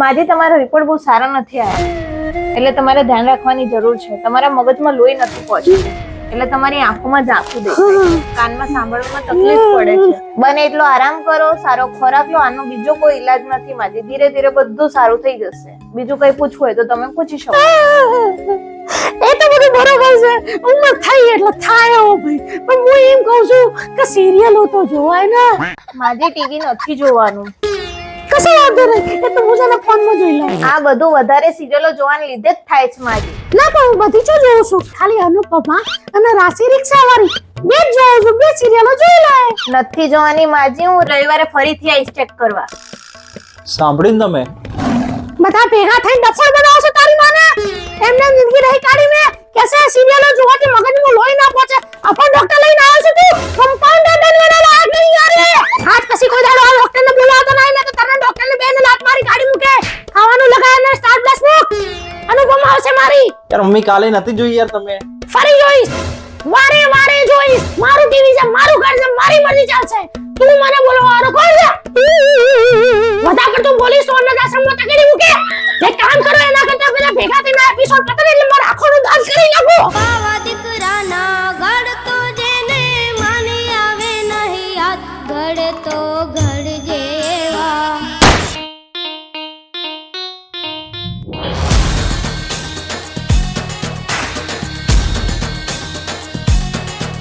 માજી તમારો રિપોર્ટ બહુ સારો નથી આવ્યો. એટલે તમારે ધ્યાન રાખવાની જરૂર છે. તમારા મગજમાં લોહી નથી પહોંચતું. એટલે તમારી આંખોમાં ઝાંખું દેખાય કાનમાં સાંભળવામાં તકલીફ પડે છે. બને એટલો આરામ કરો સારો ખોરાક લો. આનો બીજો કોઈ ઈલાજ નથી માજી. ધીરે ધીરે બધું સારું થઈ જશે. બીજું કઈ પૂછવું હોય તો તમે પૂછી શકો. એ તો બધું બરોબર છે. ઉંમર થઈ એટલે થાય હો ભાઈ. પણ હું એમ કહું છું કે સિરિયલો તો જોવાય ને. માજી ટીવી નથી જોવાનું. કશો વાંધો નહીં. એ તો હું છે ને ફોનમાં જોઈ લઉં. આ બધું વધારે સિરિયલો જોવાને લીધે જ થાય છે મારી. ના પણ હું બધી જો જોઉં છું. ખાલી અનુપમા અને રાશિ રિક્ષાવાળી. બે જ જોઉં છું. બે સિરિયલો જોઈ લે. નથી જોવાની માજી હું રવિવારે ફરીથી આઈસ ચેક કરવા. સાંભળીને તમે? બધા ભેગા થઈને ડફળ બનાવશો તારી માને? એમને જિંદગી રહી કાઢી મેં કેસે યાર મમ્મી કાલે નથી જોઈ યાર તમે. ફરી જોઈશ. વારે વારે જોઈશ. મારું ટીવી છે મારું ઘર છે મારી મરજી ચાલશે. તું મને બોલવાનો કોણ છે? બધા પર તું બોલી સોનના આશ્રમમાં તકડી મૂકે? જે કામ કરો એના કરતા પેલા ભેગા થઈને એપિસોડ પતરે એટલે મારા આંખોનું દાન કરી નાખો. બાવા દીકરાના ઘડ તો જેને માની આવે નહીં હાથ ઘડ તો ઘડ